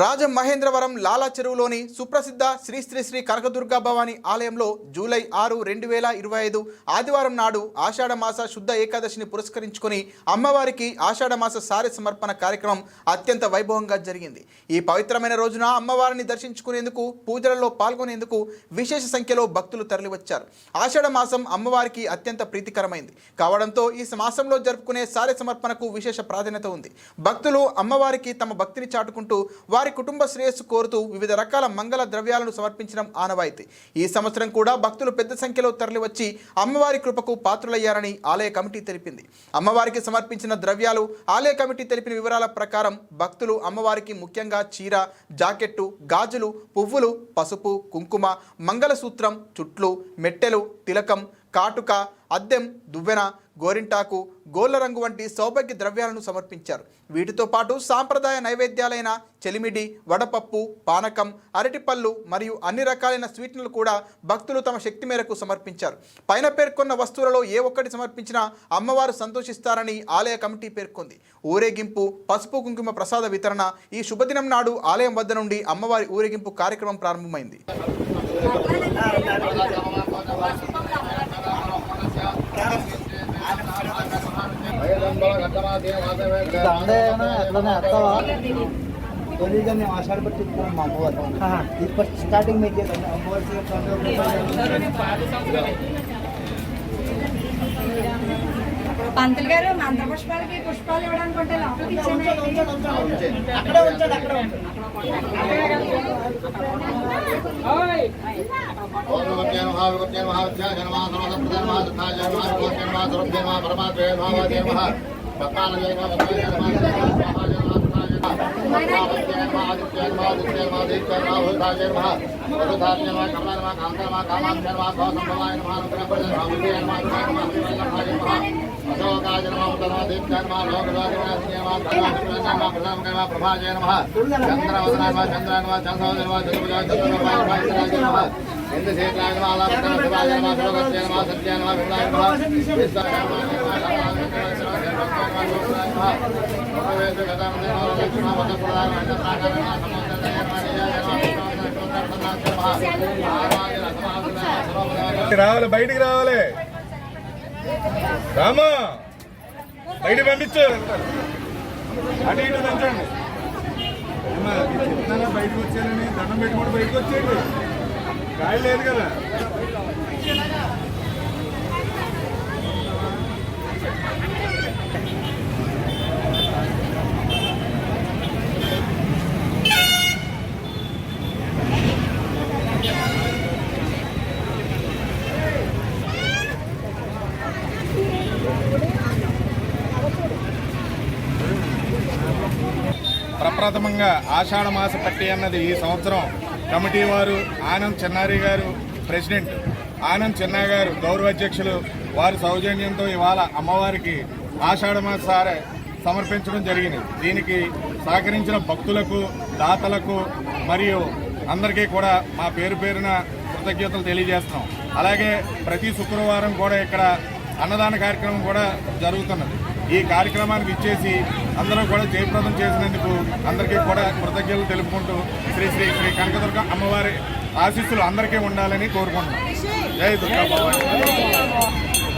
రాజమహేంద్రవరం లాలా చెరువులోని సుప్రసిద్ధ శ్రీ శ్రీ శ్రీ కనకదుర్గా భవాని ఆలయంలో జూలై ఆరు రెండు వేల ఇరవై ఐదు ఆదివారం నాడు ఆషాఢమాస శుద్ధ ఏకాదశిని పురస్కరించుకుని అమ్మవారికి ఆషాఢమాస మాస సమర్పణ కార్యక్రమం అత్యంత వైభవంగా జరిగింది. ఈ పవిత్రమైన రోజున అమ్మవారిని దర్శించుకునేందుకు పూజలలో పాల్గొనేందుకు విశేష సంఖ్యలో భక్తులు తరలివచ్చారు. ఆషాఢమాసం అమ్మవారికి అత్యంత ప్రీతికరమైంది. కావడంతో ఈ మాసంలో జరుపుకునే సారె సమర్పణకు విశేష ప్రాధాన్యత ఉంది. భక్తులు అమ్మవారికి తమ భక్తిని చాటుకుంటూ వారి కుటుంబ శ్రేయస్సు కోరుతూ వివిధ రకాల మంగళ ద్రవ్యాలను సమర్పించడం ఆనవాయితీ. ఈ సంవత్సరం కూడా భక్తులు పెద్ద సంఖ్యలో తరలివచ్చి అమ్మవారి కృపకు పాత్రులయ్యారని ఆలయ కమిటీ తెలిపింది. అమ్మవారికి సమర్పించిన ద్రవ్యాలు ఆలయ కమిటీ తెలిపిన వివరాల ప్రకారం భక్తులు అమ్మవారికి ముఖ్యంగా చీర జాకెట్టు గాజులు పువ్వులు పసుపు కుంకుమ మంగళసూత్రం చుట్లు మెట్టెలు తిలకం కాటుక అద్దెం దువ్వెన గోరింటాకు గోళ్ళ రంగు వంటి సౌభాగ్య ద్రవ్యాలను సమర్పించారు. వీటితో పాటు సాంప్రదాయ నైవేద్యాలైన చెలిమిడి వడపప్పు పానకం అరటిపళ్ళు మరియు అన్ని రకాలైన స్వీట్లను కూడా భక్తులు తమ శక్తి మేరకు సమర్పించారు. పైన పేర్కొన్న వస్తువులలో ఏ ఒక్కటి సమర్పించినా అమ్మవారు సంతోషిస్తారని ఆలయ కమిటీ పేర్కొంది. ఊరేగింపు పసుపు కుంకుమ ప్రసాద వితరణ ఈ శుభదినం నాడు ఆలయం వద్ద నుండి అమ్మవారి ఊరేగింపు కార్యక్రమం ప్రారంభమైంది. దండేనా ఎట్లనే వస్తావా తెలియదు మేము ఆషాఢపడి చెప్తున్నాం మా అమ్మవారు ఇప్పుడు స్టార్టింగ్ మీకు అమ్మవారి పంతులు గారు మంత్ర పుష్పాలకి పుష్పాలు ఇవ్వడానికి ఉంటే లోపలికి ఇచ్చేయండి. पता लगेगा चंद्रवदना चंद्रशेखराय नमः लाभ सत्याय नमः सत्याय नमः विष्णुय नमः రావాలి బయటికి రావాలి. రామా బయటికి పంపించు. అటు ఇటు పెంచండి ఏమ్మా, బయటకు వచ్చేయాలని దండం పెట్టుకుంటూ బయటకు వచ్చేయండి. గాలి లేదు కదా. ప్రప్రథమంగా ఆషాఢ మాస పట్టి అన్నది ఈ సంవత్సరం కమిటీ వారు ఆనంద్ చెన్నారి గారు ప్రెసిడెంట్ ఆనంద్ చెన్నా గారు గౌరవ అధ్యక్షులు వారి సౌజన్యంతో ఇవాళ అమ్మవారికి ఆషాఢ మాస సమర్పించడం జరిగింది. దీనికి సహకరించిన భక్తులకు దాతలకు మరియు అందరికీ కూడా మా పేరు పేరున కృతజ్ఞతలు తెలియజేస్తున్నాం. అలాగే ప్రతి శుక్రవారం కూడా ఇక్కడ అన్నదాన కార్యక్రమం కూడా జరుగుతున్నది. ఈ కార్యక్రమానికి ఇచ్చేసి అందరూ కూడా జయప్రదం చేసినందుకు అందరికీ కూడా కృతజ్ఞతలు తెలుపుకుంటూ శ్రీ శ్రీ శ్రీ కనకదుర్గ అమ్మవారి ఆశీస్సులు అందరికీ ఉండాలని కోరుకుంటున్నాం. జై దుర్గా భవాని.